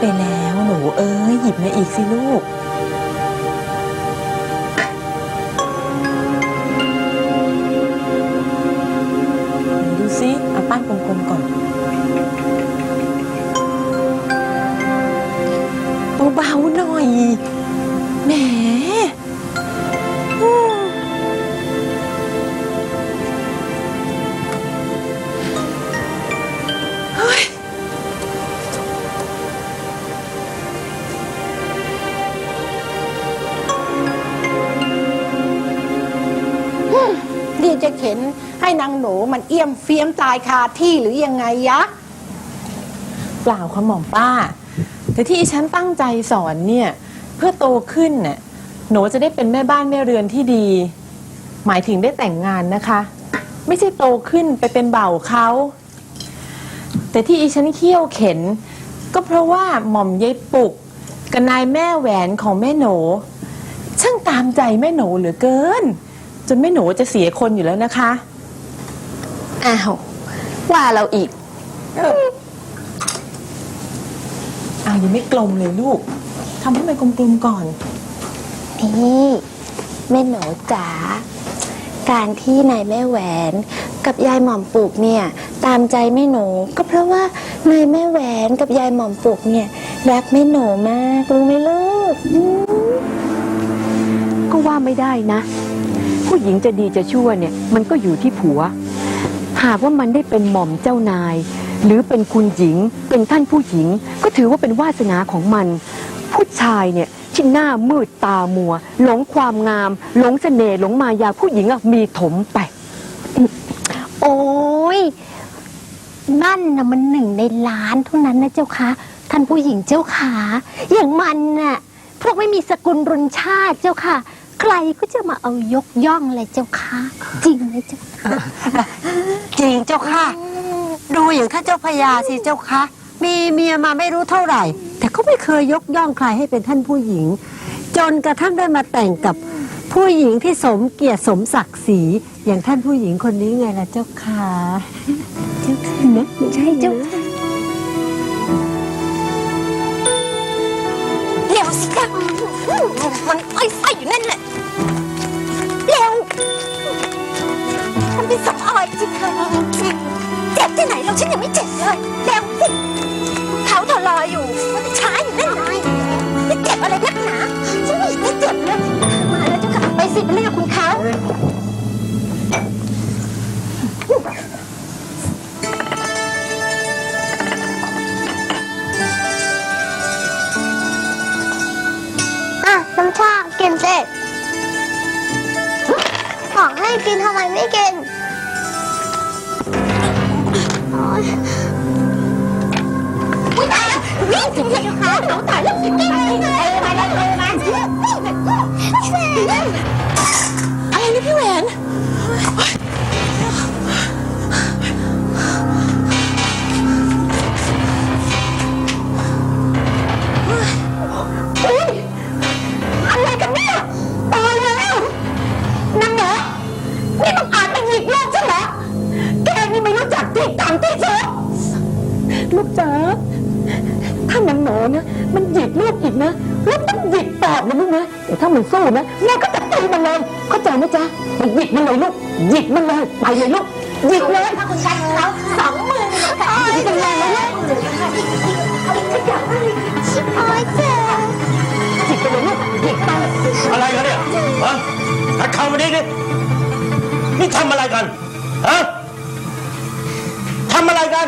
ไปแล้ว หนูเอ้ยหยิบมาอีกสิลูก ดูสิเอาป้านกลมๆก่อนเบาๆหน่อยแหม จะเข็นให้นางหนูมันเอี้ยมเฟี้ยมตายคาที่หรือยังไงยะ เปล่าค่ะหม่อมป้า แต่ที่ฉันตั้งใจสอนเนี่ยเพื่อโตขึ้นน่ะหนูจะได้เป็นแม่บ้านแม่เรือนที่ดี หมายถึงได้แต่งงานนะคะ ไม่ใช่โตขึ้นไปเป็นเบ่าวเขาแต่ที่อีฉันเคี่ยวเข็น ก็เพราะว่าหม่อมยายปุกกับนายแม่แหวนของแม่หนูช่างตามใจแม่หนูเหลือเกิน จนแม่หนูจะเสียคนอยู่แล้วนะคะ อ้าว ว่าเราอีก อ้าวยังไม่กลมเลยลูกทำให้มันกลมๆก่อน นี่แม่หนูจ๋าการที่นายแม่แหวนกับยายหม่อมปลูกเนี่ย ตามใจแม่หนูก็เพราะว่านายแม่แหวนกับยายหม่อมปลูกเนี่ยรักแม่หนูมากรู้ไหมลูกอืมก็ว่าไม่ได้นะ ผู้หญิงจะดีจะชั่วเนี่ยมันก็อยู่ที่ผัว หากว่ามันได้เป็นหม่อมเจ้านาย หรือเป็นคุณหญิง เป็นท่านผู้หญิง ก็ถือว่าเป็นวาสนาของมัน ผู้ชายเนี่ยที่หน้ามืดตามัว หลงความงาม หลงเสน่ห์หลงมายาผู้หญิงอะมีถมไป โอ้ยนั่นนะมันหนึ่งในล้านเท่านั้นนะเจ้าคะท่านผู้หญิงเจ้าขา อย่างมันน่ะพวกไม่มีสกุลรุนชาติเจ้าค่ะ ใครก็จะมาเอายกย่องเลยเจ้าค่ะ จริงไหมเจ้าค่ะจริงเจ้าค่ะ ดูอย่างท่านเจ้าพญาสิเจ้าค่ะ มีเมียมาไม่รู้เท่าไหร่ แต่ก็ไม่เคยยกย่องใครให้เป็นท่านผู้หญิง จนกระทั่งได้มาแต่งกับผู้หญิงที่สมเกียรติสมศักดิ์ศรีอย่างท่านผู้หญิงคนนี้ไงล่ะเจ้าค่ะเจ้าค่ะนะใช่เจ้าค่ะเร็วสิคะมันอ้อยไส้อยู่นั่นแหละ สิคะเจ็บที่ไหนเราฉันยังไม่เจ็บเลยเร็วสิเท้าถลอยอยู่มันช้าอยู่นั่นไงไม่เจ็บอะไรนักหนาฉันไม่เห็นจะเจ็บเลยมาแล้วเจ้าค่ะไปสิไปเล่นกับคุณเขาอะน้ำชากินเสร็จบอกให้กินทำไมไม่กิน แล้ววิ่งถึงเลยค่ะหนูตายแล้วสิเออมาแล้เลยมาอะไรนะพี่แหวน ลูกอีกนะแล้วต้องหยิกตอบนะลูกนะแต่ถ้ามันสู้นะแม่ก็จะตีมันเลยเข้าใจไหมจ๊ะไปหยิกมันเลยลูกหยิกมันเลยไปเลยลูกหยิกเลยถ้าคุณชายของเขาสองหมื่นค่ะหยิกมันเลยนะลูกโอ้ยเจ็บหยิกไปเลยลูกหยิกไปอะไรกันเนี่ยฮะทักข่าวมาดิดินี่ทำอะไรกันฮะทำอะไรกัน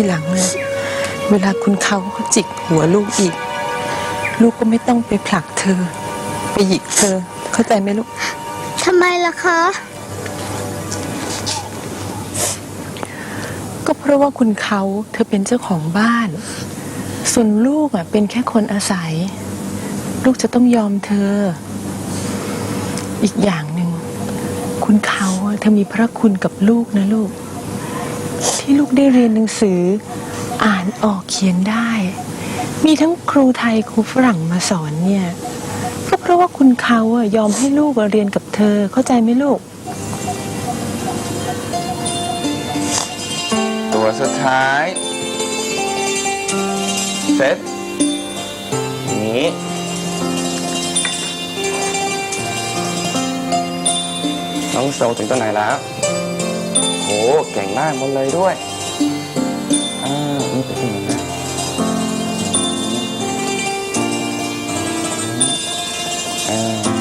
ทีหน้าทีหลังเลย เวลาคุณเขาเขาจิกหัวลูกอีก ลูกก็ไม่ต้องไปผลักเธอ ไปหยิกเธอ เข้าใจไหมลูก ทำไมล่ะคะ ก็เพราะว่าคุณเขาเธอเป็นเจ้าของบ้าน ส่วนลูกอะเป็นแค่คนอาศัย ลูกจะต้องยอมเธอ อีกอย่างหนึ่งคุณเขาอะเธอมีพระคุณกับลูกนะลูก ที่ลูกได้เรียนหนังสือ อ่านออกเขียนได้ มีทั้งครูไทยครูฝรั่งมาสอนเนี่ยก็เพราะว่าคุณเขาอะยอมให้ลูกเรียนกับเธอเข้าใจไหมลูก ตัวสุดท้ายเสร็จอย่างนี้ น้องโซถึงตัวไหนแล้ว เก่งมากหมดเลยด้วยอ่านี่เป็นยังไงนะอ่า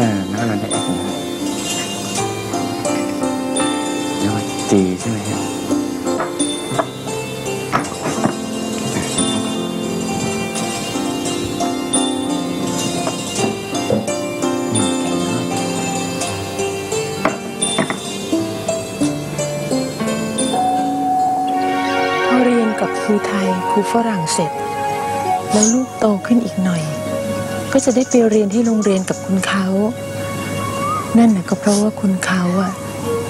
อ่าแล้วมันจะ F นะแล้วก็ G ใช่ไหมครับอืมเก่งมากพอเรียนกับครูไทยครูฝรั่งเสร็จ แล้วลูกโตขึ้นอีกหน่อย ก็จะได้ไปเรียนที่โรงเรียนกับคุณเขา นั่นน่ะก็เพราะว่าคุณเขาอะ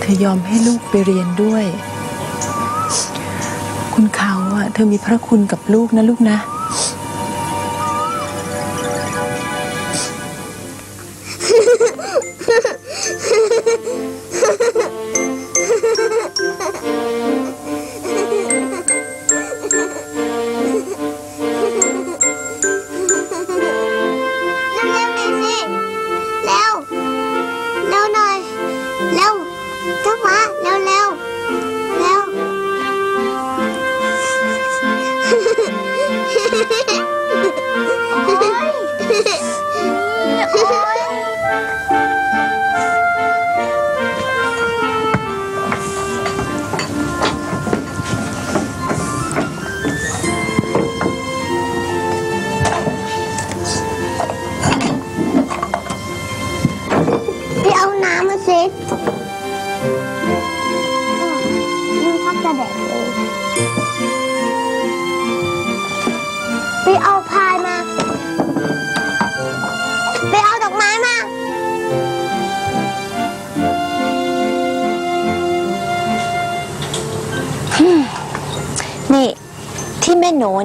เธอยอมให้ลูกไปเรียนด้วย คุณเขาอะเธอมีพระคุณกับลูกนะลูกนะ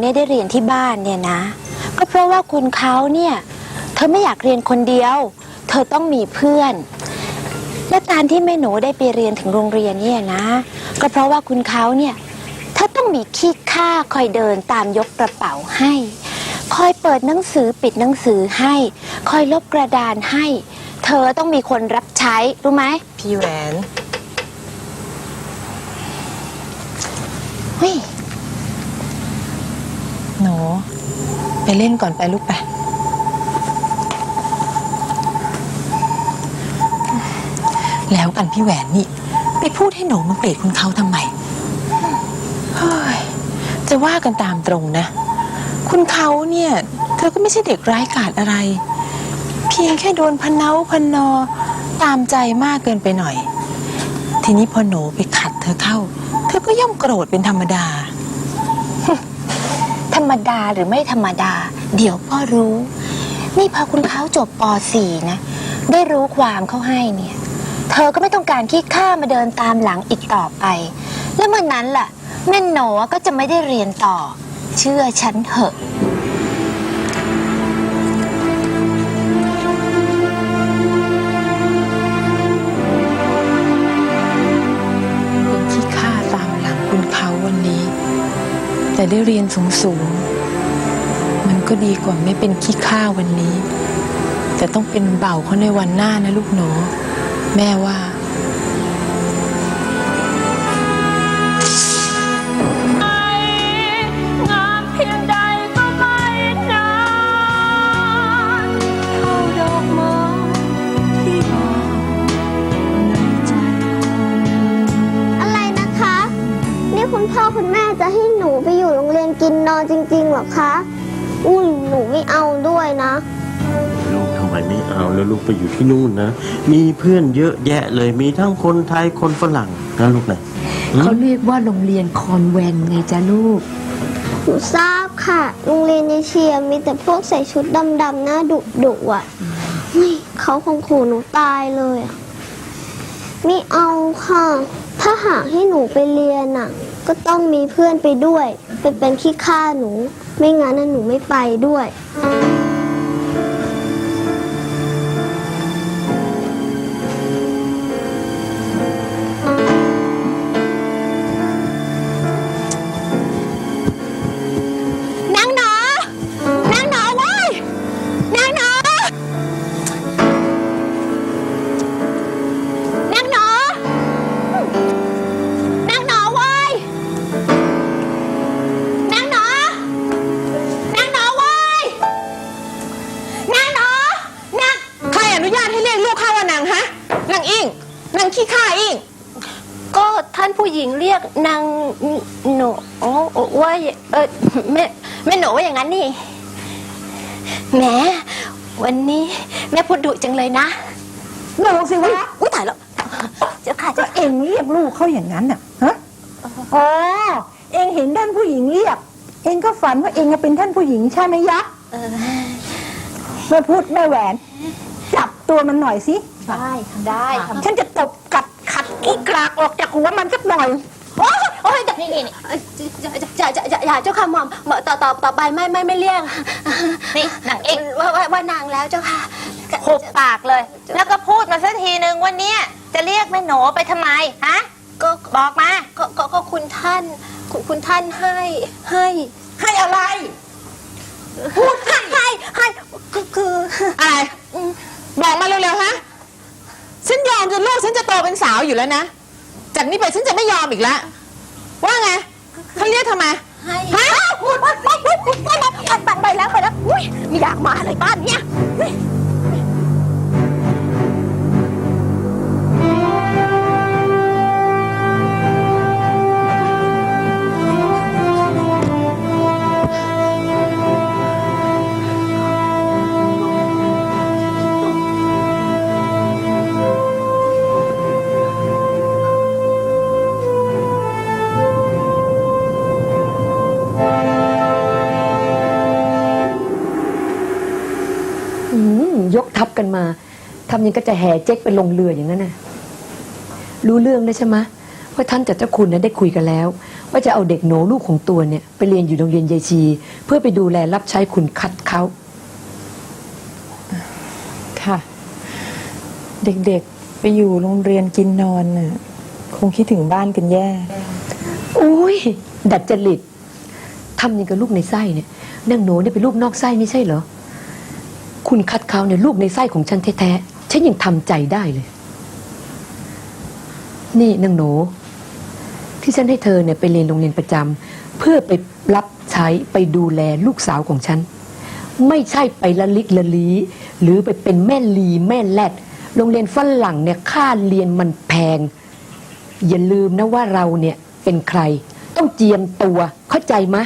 เนี่ยได้เรียนที่บ้านเนี่ยนะ ก็เพราะว่าคุณเขาเนี่ย เธอไม่อยากเรียนคนเดียว เธอต้องมีเพื่อน และการที่แม่หนูได้ไปเรียนถึงโรงเรียนเนี่ยนะ ก็เพราะว่าคุณเขาเนี่ยเธอต้องมีขี้ข้าคอยเดินตามยกกระเป๋าให้ คอยเปิดหนังสือปิดหนังสือให้ คอยลบกระดานให้ เธอต้องมีคนรับใช้รู้ไหมพี่แหวน เฮ้ย หนูไปเล่นก่อนไปลูกไป แล้วกันพี่แหวนนี่ ไปพูดให้หนูมาเกลียดคุณเขาทำไมเฮ้ยจะว่ากันตามตรงนะ คุณเขาเนี่ย เธอก็ไม่ใช่เด็กร้ายกาจอะไร เพียงแค่โดนพเนาพนอ ตามใจมากเกินไปหน่อย ทีนี้พอหนูไปขัดเธอเข้า เธอก็ย่อมโกรธเป็นธรรมดา รรมดาหรือไม่ธรรมดา เดี๋ยวก็รู้ นี่พอคุณเขาจบป .4 นะ ได้รู้ความเขาให้เนี่ย เธอก็ไม่ต้องการขี้ข้ามาเดินตามหลังอีกต่อไป แล้วเมื่อนนั้นล่ะแม่หนอก็จะไม่ได้เรียนต่อ เชื่อฉันเถอะเป็นขี้ข้าตามหลังคุณเขาวันนี้ แต่ได้เรียนสูงสูง มันก็ดีกว่าไม่เป็นขี้ข้าวันนี้ แต่ต้องเป็นเบาเขาในวันหน้านะลูกหนู แม่ว่าคุณพ่อคุณแม่ ยงใดก็ไม่นานเท่าดอกไม้ที่บานกินนอนจริงๆเหรอคะ อุ้ยหนูไม่เอาด้วยนะ ลูกทำไมไม่เอาแล้วลูกไปอยู่ที่นู่นนะ มีเพื่อนเยอะแยะเลยมีทั้งคนไทยคนฝรั่งนะลูกนะเขาเรียกว่าโรงเรียนคอนแวนต์ไงจ้าลูก หนูทราบค่ะ โรงเรียนในเชียร์มีแต่พวกใส่ชุดดำๆหน้าดุดุๆอะเฮ้ยเขาคงขู่หนูตายเลยอะไม่เอาค่ะ ถ้าหากให้หนูไปเรียนอะ ก็ต้องมีเพื่อนไปด้วย ไปเป็นขี้ข้าหนู ไม่งั้นน่ะหนูไม่ไปด้วย อย่างนั้นนี่แหมวันนี้แม่พูดดุจังเลยนะหนูสิวะอุ้ยตายแล้วเจ้าค่ะก็เจ้าเองเรียกลูกเขาอย่างนั้นน่ะฮะอ๋อเองเห็นท่านผู้หญิงเรียก เองก็ฝันว่าเองเป็นท่านผู้หญิงใช่ไหมยะเออแม่พูดแม่แหวน จับตัวมันหน่อยสิได้ได้ทำฉันจะตบกัดขัดกี้กรากออกจากหัวมันสักหน่อย โอ้ยโอ้ยนี่นี่นี่จะจะจะอย่าเจ้าค่ะหมอมหมอต่อต่อต่อไปไม่ไม่ไม่เรียกนี่นางเอกว่าว่าว่านางแล้วเจ้าค่ะ หุบปากเลย แล้วก็พูดมาสักทีหนึ่งว่าเนี่ยจะเรียกแม่หนูไปทำไมฮะก็บอกมาก็ก็ก็คุณท่าน คุณคุณท่านให้ให้ให้อะไร พูดให้ให้ให้คือคืออะไรบอกมาเร็วๆฮะฉันยอมจนลูกฉันจะโตเป็นสาวอยู่แล้วนะ จากนี้ไปฉันจะไม่ยอมอีกแล้วว่าไงเขาเรียกทำไมให้ฮะพูดไปไปไปไปไปไปแล้วไปแล้วอุ้ยไม่อยากมาเลยบ้านเนี้ย อืมยกทัพกันมาทำยังก็จะแห่เจ๊กไปลงเรืออย่างนั้นน่ะ รู้เรื่องนะใช่ไหมะว่าท่านจัดเจ้าคุณนะได้คุยกันแล้ว ว่าจะเอาเด็กโหนลูกของตัวเนี่ย ไปเรียนอยู่โรงเรียนยายชี เพื่อไปดูแลรับใช้คุณคัดเขาค่ะ เด็กๆไปอยู่โรงเรียนกินนอนน่ะคงคิดถึงบ้านกันแย่ อุ้ยดัดจริตทำยังกับลูกในไส้เนี่ยนางโหนเนี่ยเป็นลูกนอกไส้ไม่ใช่เหรอ คุณคัดเขาเนี่ยลูกในไส้ของฉันแท้ๆ ฉันยังทำใจได้เลย นี่นางโหน ที่ฉันให้เธอเนี่ยไปเรียนโรงเรียนประจำเพื่อไปรับใช้ไปดูแลลูกสาวของฉัน ไม่ใช่ไปละลิกละลี หรือไปเป็นแม่ลีแม่แรดโรงเรียนฝรั่งเนี่ยค่าเรียนมันแพง อย่าลืมนะว่าเราเนี่ยเป็นใคร ต้องเจียมตัวเข้าใจมะ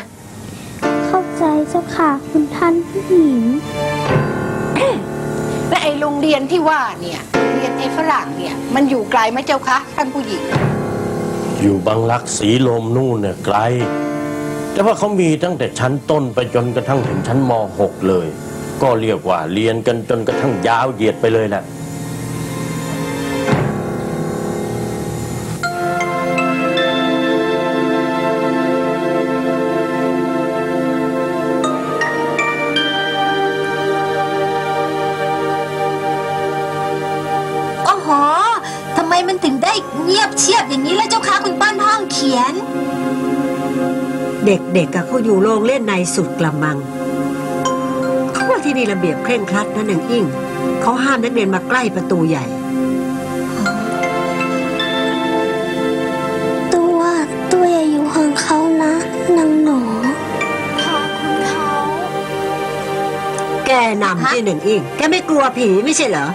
เข้าใจเจ้าค่ะ คุณท่านผู้หญิง และไอโรงเรียนที่ว่าเนี่ยเรียนไอฝรั่งเนี่ย มันอยู่ไกลไหมเจ้าคะท่านผู้หญิง อยู่บางรักสีลมนู่นเนี่ยไกล แต่ว่าเขามีตั้งแต่ชั้นต้นไปจนกระทั่งถึงชั้นม .6 เลย ก็เรียกว่าเรียนกันจนกระทั่งยาวเหยียดไปเลยแหละ ไมมันถึงได้เงียบเชียบอย่างนี้แล้วเจ้าค่ะคุณป้านห้องเขียน เด็กๆกับเขาอยู่โรงเล่นในสุดกระมัง เขาว่าที่นี่ระเบียบเคร่งครัดนะนางอิ่งเขาห้ามนักเรียนมาใกล้ประตูใหญ่ ตัวตัวอย่าอยู่ห่างเขานะนางหนูแกนำที่หนึ่งอิ่งแกไม่กลัวผีไม่ใช่เหรอ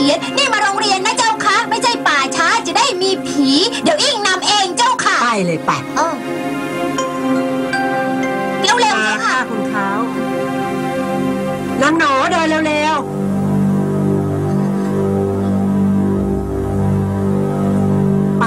ขียน นี่มาโรงเรียนนะเจ้าคะไม่ใช่ป่าช้าจะได้มีผี เดี๋ยวอิงนำเองเจ้าค่ะไปเลยไปเออเร็วๆเจ้าค่ะ คุณเขานางโนน